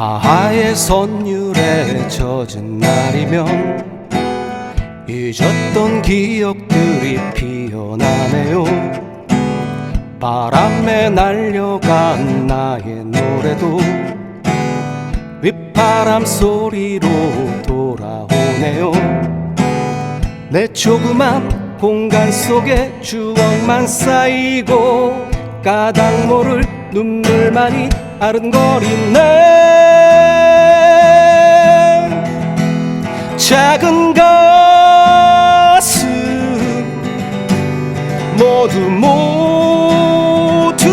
바다의 선율에 젖은 날이면 잊었던 기억들이 피어나네요. 바람에 날려간 나의 노래도 윗바람 소리로 돌아오네요. 내 조그만 공간 속에 추억만 쌓이고 까닭 모를 눈물만이 아른거리네 작은 가슴 모두 모두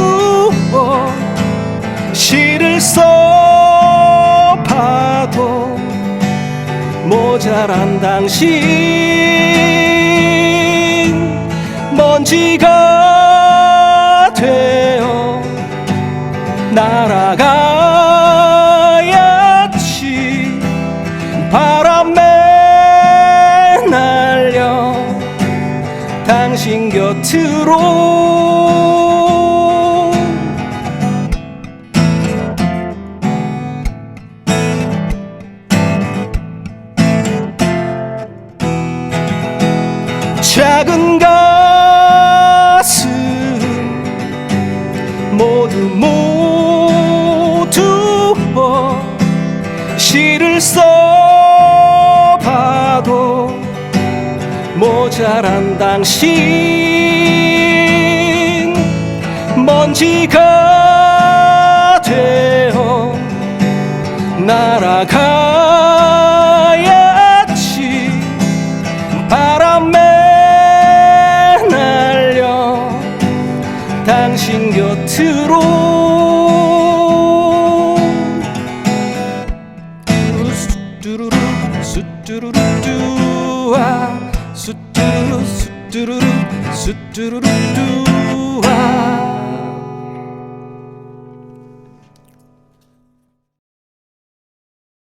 시를 써봐도 모자란 당신 먼지가 되어 날아가야지. 바람에 당신 곁으로. 작은 가슴 모두 모두 시를 써 모자란 당신 먼지가 되어 날아가야지 바람에 날려 당신 곁으로 수뚜루루 수뚜루루 뚜아 수뚜루루 수뚜루루 수뚜루루 뚜 아